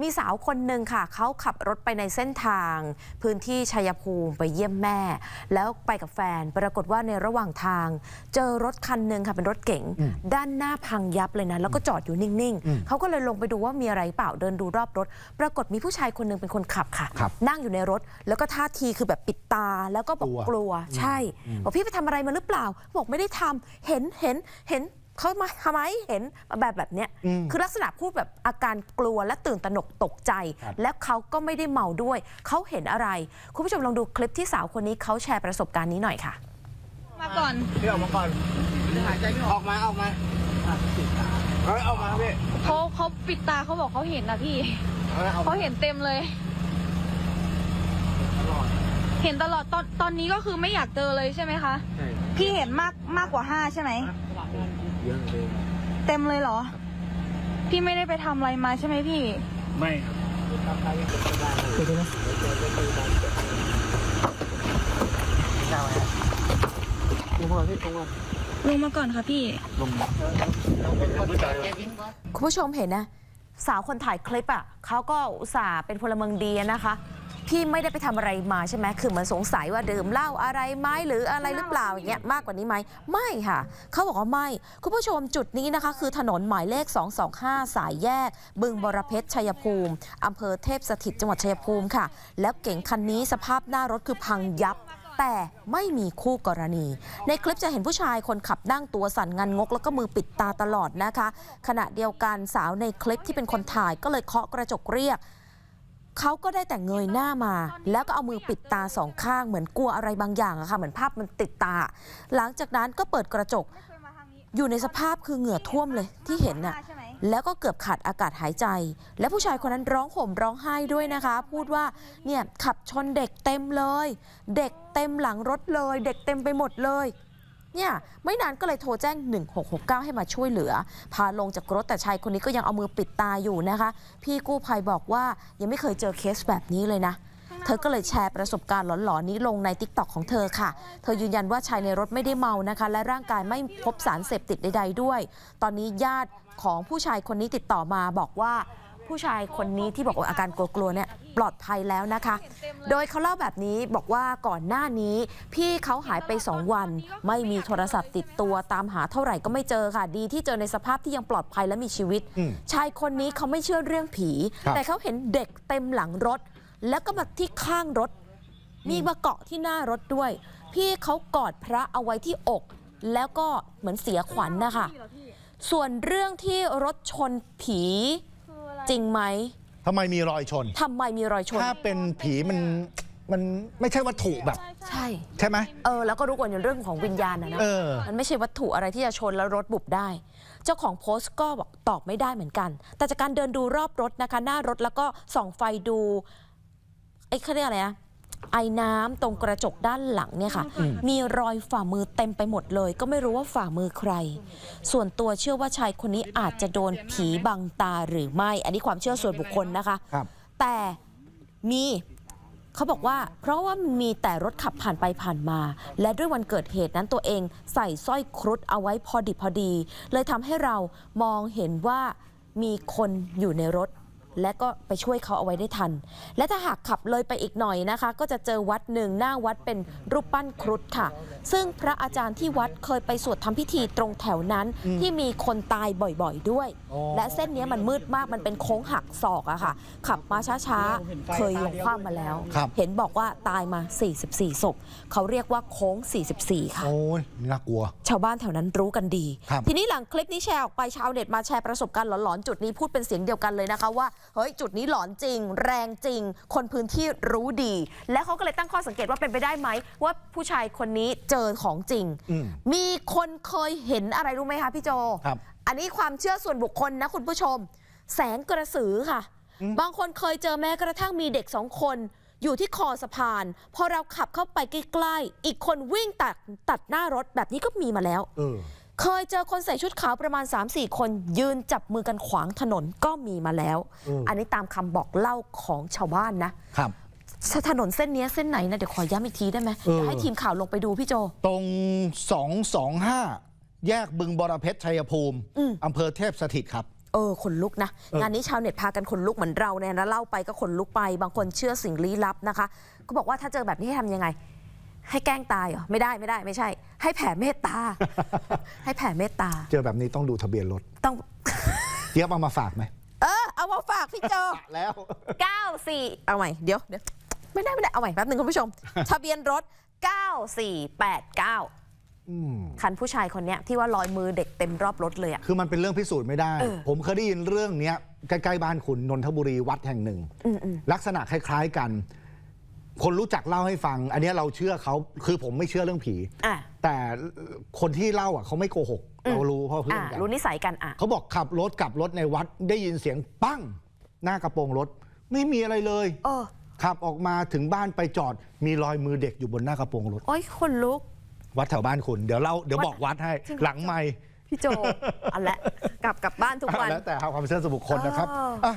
มีสาวคนหนึ่งค่ะ เขาขับรถไปในเส้นทาง พื้นที่ชัยภูมิไปเยี่ยมแม่ แล้วไปกับแฟน ปรากฏว่าในระหว่างทาง เจอรถคันหนึ่งค่ะเป็นรถเก๋งอืมด้านหน้าพังยับเลยนะ แล้วก็จอดอยู่นิ่งอืมๆเขาก็เลยลงไปดูว่ามีอะไรเปล่าเดินดูรอบรถ ปรากฏมีผู้ชายคนหนึ่งเป็นคนขับค่ะครับนั่งอยู่ในรถ แล้วก็ท่าทีคือแบบปิดตาแล้วก็บอกกลัวกลัวใช่บอกพี่ไปทำอะไรมาหรือเปล่า บอกไม่ได้ทำเห็นเห็นเห็น เขามาทำไมเห็นแบบแบบเนี้ยอืมคือลักษณะพูดแบบอาการกลัวและตื่นตระหนกตกใจ ครับและเขาก็ไม่ได้เมาด้วย เขาเห็นอะไร คุณผู้ชมลองดูคลิปที่สาวคนนี้เขาแชร์ประสบการณ์นี้หน่อยค่ะ มาก่อน พี่ออกมาก่อนหายใจไม่ออกมาออกมาเฮ้ยออกมาพี่เขาเขาปิดตาเขาบอกเขาเห็นนะพี่ เอาละเอาเขาเห็นเต็มเลย เห็นตลอดตอนตอนนี้ก็คือไม่อยากเจอเลยใช่ไหมคะ ใช่พี่เห็นมากมากกว่าห้าใช่ไหม เยอะเลยเต็มเลยเหรอ พี่ไม่ได้ไปทำอะไรมาใช่ไหมพี่ ไม่ครับลงมาพี่ลงมาลงมาก่อนค่ะพี่ลงมาคุณผู้ชมเห็นนะ สาวคนถ่ายคลิปอะเขาก็อุตส่าห์เป็นพลเมืองดีนะคะพี่ไม่ได้ไปทำอะไรมาใช่ไหมคือเหมือนสงสัยว่าดื่มเหล้าอะไรไหมหรืออะไรหรือเปล่าอย่างเงี้ยมากกว่านี้ไหมไม่ค่ะ เขาบอกว่าไม่ คุณผู้ชมจุดนี้นะคะ คือถนนหมายเลข 225 สายแยก บึงบรเพชรชัยภูมิอำเภอเทพสถิตจังหวัดชัยภูมิค่ะ แล้วเก๋งคันนี้สภาพหน้ารถคือพังยับ แต่ไม่มีคู่กรณี ในคลิปจะเห็นผู้ชายคนขับนั่งตัวสั่นงันงก แล้วก็มือปิดตาตลอดนะคะ ขณะเดียวกันสาวในคลิปที่เป็นคนถ่ายก็เลยเคาะกระจกเรียกเขาก็ได้แต่เงยหน้ามา แล้วก็เอามือปิดตาสองข้างเหมือนกลัวอะไรบางอย่างอะค่ะเหมือนภาพมันติดตา หลังจากนั้นก็เปิดกระจก อยู่ในสภาพคือเหงื่อท่วมเลยที่เห็นน่ะ แล้วก็เกือบขาดอากาศหายใจ และผู้ชายคนนั้นร้องห่มร้องไห้ด้วยนะคะ พูดว่าเนี่ยขับชนเด็กเต็มเลย เด็กเต็มหลังรถเลย เด็กเต็มไปหมดเลยเนี่ยไม่นานก็เลยโทรแจ้ง 1669 ให้มาช่วยเหลือ พาลงจากรถแต่ชายคนนี้ก็ยังเอามือปิดตาอยู่นะคะ พี่กู้ภัยบอกว่ายังไม่เคยเจอเคสแบบนี้เลยนะ เธอก็เลยแชร์ประสบการณ์หลอนๆนี้ลงในทิกตอกของเธอค่ะ เธอยืนยันว่าชายในรถไม่ได้เมานะคะ และร่างกายไม่พบสารเสพติดใด ๆ ด้วย ตอนนี้ญาติของผู้ชายคนนี้ติดต่อมาบอกว่าผู้ชายคนนี้ที่บอกว่าอาการกลัวๆเนี่ยปลอดภัยแล้วนะคะ โดยเขาเล่าแบบนี้บอกว่าก่อนหน้านี้ พี่เขาหายไป 2 วัน ไม่มีโทรศัพท์ติดตัวตามหาเท่าไหร่ก็ไม่เจอค่ะ ดีที่เจอในสภาพที่ยังปลอดภัยและมีชีวิตอืมชายคนนี้เขาไม่เชื่อเรื่องผีครับแต่เขาเห็นเด็กเต็มหลังรถ แล้วก็มาที่ข้างรถ มีมาเกาะที่หน้ารถด้วย พี่เขากอดพระเอาไว้ที่อก แล้วก็เหมือนเสียขวัญนะคะ ส่วนเรื่องที่รถชนผีจริงไหมทำไมมีรอยชนทำไมมีรอยชน ถ้าเป็นผีมันมันไม่ใช่วัตถุแบบ ใช่ ใช่ไหมเออแล้วก็รู้กันอยู่เรื่องของวิญญาณนะนะเออมันไม่ใช่วัตถุอะไรที่จะชนแล้วรถบุบได้ เจ้าของโพสต์ก็บอกตอบไม่ได้เหมือนกัน แต่จากการเดินดูรอบรถนะคะ หน้ารถแล้วก็ส่องไฟดู ไอ้เขาเรียกอะไรนะไอ้น้ำตรงกระจกด้านหลังเนี่ยค่ะ มีรอยฝ่ามือเต็มไปหมดเลย ก็ไม่รู้ว่าฝ่ามือใคร ส่วนตัวเชื่อว่าชายคนนี้อาจจะโดนผีบังตาหรือไม่ อันนี้ความเชื่อส่วนบุคคลนะคะ ครับ แต่มีเขาบอกว่า เพราะว่ามันมีแต่รถขับผ่านไปผ่านมา และด้วยวันเกิดเหตุนั้นตัวเองใส่สร้อยครุฑเอาไว้พอดิบพอดี เลยทำให้เรามองเห็นว่ามีคนอยู่ในรถ และก็ไปช่วยเขาเอาไว้ได้ทัน และถ้าหากขับเลยไปอีกหน่อยนะคะ ก็จะเจอวัดหนึ่งหน้าวัดเป็นรูปปั้นครุฑค่ะ ซึ่งพระอาจารย์ที่วัดเคยไปสวดทำพิธีตรงแถวนั้น ที่มีคนตายบ่อยๆด้วยอ๋อและเส้นเนี้ยมันมืดมากมันเป็นโค้งหักศอกอะค่ะ ขับมาช้าๆ เคยลงคว่ำมาแล้วครับเห็นบอกว่าตายมา 44ศพเขาเรียกว่าโค้ง 44 ค่ะโอ้ยน่ากลัว ชาวบ้านแถวนั้นรู้กันดีครับทีนี้หลังคลิปนี้แชร์ออกไปชาวเน็ตมาแชร์ประสบการณ์หลอนๆจุดนี้พูดเป็นเสียงเดียวกันเลยนะคะว่าเฮ้ยจุดนี้หลอนจริง แรงจริง คนพื้นที่รู้ดี และเขาก็เลยตั้งข้อสังเกตว่าเป็นไปได้ไหม ว่าผู้ชายคนนี้เจอของจริง อืม มีคนเคยเห็นอะไรรู้ไหมคะพี่โจ ครับ อันนี้ความเชื่อส่วนบุคคลนะคุณผู้ชม แสงกระสือค่ะบางคนเคยเจอแม้กระทั่งมีเด็กสองคน อยู่ที่คอสะพาน พอเราขับเข้าไปใกล้ๆอีกคนวิ่งตัดตัดหน้ารถแบบนี้ก็มีมาแล้ว เออ เคยเจอคนใส่ชุดขาวประมาณ 3-4 คน ยืนจับมือกันขวางถนนก็มีมาแล้วอืมอันนี้ตามคำบอกเล่าของชาวบ้านนะครับถนนเส้นนี้เส้นไหนนะเดี๋ยวขอย้ำอีกทีได้ไหมเออเดี๋ยวให้ทีมข่าวลงไปดูพี่โจ ตรง 225 แยกบึงบรเพชรชัยภูมิอืมอำเภอเทพสถิตครับเออขนลุกนะเอองานนี้ชาวเน็ตพากันขนลุกเหมือนเราเนี่ยนะเล่าไปก็ขนลุกไป บางคนเชื่อสิ่งลี้ลับนะคะ ก็บอกว่าถ้าเจอแบบนี้ให้ทำยังไง ให้แกล้งตายเหรอ ไม่ได้ไม่ได้ไม่ใช่ ให้แผ่เมตตา ให้แผ่เมตตา เจอแบบนี้ต้องดูทะเบียนรถต้อง เจี๊ยบเอามาฝากไหมเออ เอามาฝากพี่โจแล้ว 94 เอาใหม่ เดี๋ยวเดี๋ยวไม่ได้ไม่ได้เอาใหม่แป๊บหนึ่งคุณผู้ชม ทะเบียนรถ 9489 อืมคันผู้ชายคนเนี้ยที่ว่าลอยมือเด็กเต็มรอบรถเลยอะ คือมันเป็นเรื่องพิสูจน์ไม่ได้ เออ ผมเคยได้ยินเรื่องเนี้ยใกล้ๆบ้านคุณนนทบุรีวัดแห่งหนึ่ง อืมอืม ลักษณะคล้าย ๆ กัน คนรู้จักเล่าให้ฟัง อันเนี้ยเราเชื่อเขาคือผมไม่เชื่อเรื่องผี อะแต่คนที่เล่าอะเขาไม่โกหกอืมเรารู้เพราะเพื่ออะนกัน รู้นิสัยกันอะ เขาบอกขับรถกลับรถในวัดได้ยินเสียงปั้ง หน้ากระโปรงรถ ไม่มีอะไรเลย เออขับออกมาถึงบ้านไปจอด มีรอยมือเด็กอยู่บนหน้ากระโปรงรถ โอ้ยคนลุก วัดแถวบ้านคุณ เดี๋ยวเราเดี๋ยววัดบอกวัดให้ จริงเหรอ หลังไม่พี่โจเอาละกลับกลับบ้านทุกวัน แล้วแต่ความเชื่อส่วนบุคคลนะครับเอออะ